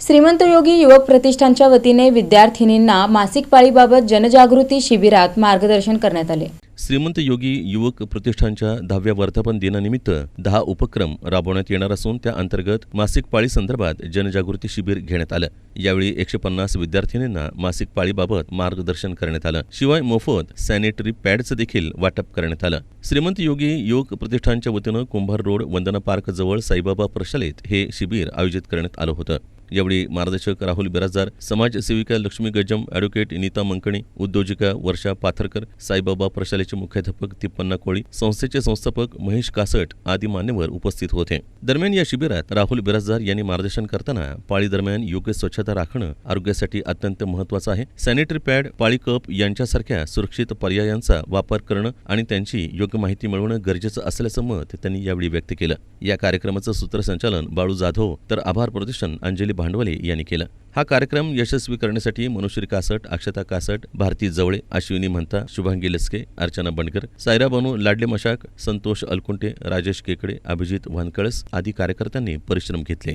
श्रीमंत योगी युवक प्रतिष्ठानच्या वतीने विद्यार्थिनींना मासिक पाळीबाबत जनजागृती शिबिरात मार्गदर्शन करण्यात आले. श्रीमंत योगी युवक प्रतिष्ठानच्या दहाव्या वर्धापन दिनानिमित्त दहा उपक्रम राबवण्यात येणार असून त्या अंतर्गत मासिक पाळी संदर्भात जनजागृती शिबिर घेण्यात आलं. यावेळी एकशे पन्नास विद्यार्थिनींना मासिक पाळीबाबत मार्गदर्शन करण्यात आलं. शिवाय मोफत सॅनिटरी पॅडचं देखील वाटप करण्यात आलं. श्रीमंत योगी युवक प्रतिष्ठानच्या वतीनं कुंभार रोड वंदना पार्क जवळ साईबाबा प्रशालेत हे शिबिर आयोजित करण्यात आलं होतं. यावेळी मार्गदर्शक राहुल बिराजदार समाजसेविका लक्ष्मी गजम ॲडव्होकेट नीता मंकणी उद्योजिका वर्षा पाथरकर साईबाबा प्रशालेचे मुख्याध्यापक तिप्पन्ना कोळी संस्थेचे संस्थापक महेश कासट आदी मान्यवर उपस्थित होते. दरम्यान या शिबिरात राहुल बिराजदार यांनी मार्गदर्शन करताना पाळी दरम्यान योग्य स्वच्छता राखणं आरोग्यासाठी अत्यंत महत्वाचं आहे. सॅनिटरी पॅड पाळी कप यांच्यासारख्या सुरक्षित पर्यायांचा वापर करणं आणि त्यांची योग्य माहिती मिळवणं गरजेचं असल्याचं मत त्यांनी यावेळी व्यक्त केलं. या कार्यक्रमाचं सूत्रसंचालन बाळू जाधव तर आभार प्रदर्शन अंजली भांडवले यांनी केलं. हा कार्यक्रम यशस्वी करण्यासाठी मनुश्री कासट अक्षता कासट भारती जवळे अश्विनी म्हणता शुभांगी लस्के अर्चना बंडकर सायरा बनू लाडले मशाक संतोष अलकुंटे राजेश केकडे अभिजित वानकळस आदी कार्यकर्त्यांनी परिश्रम घेतले.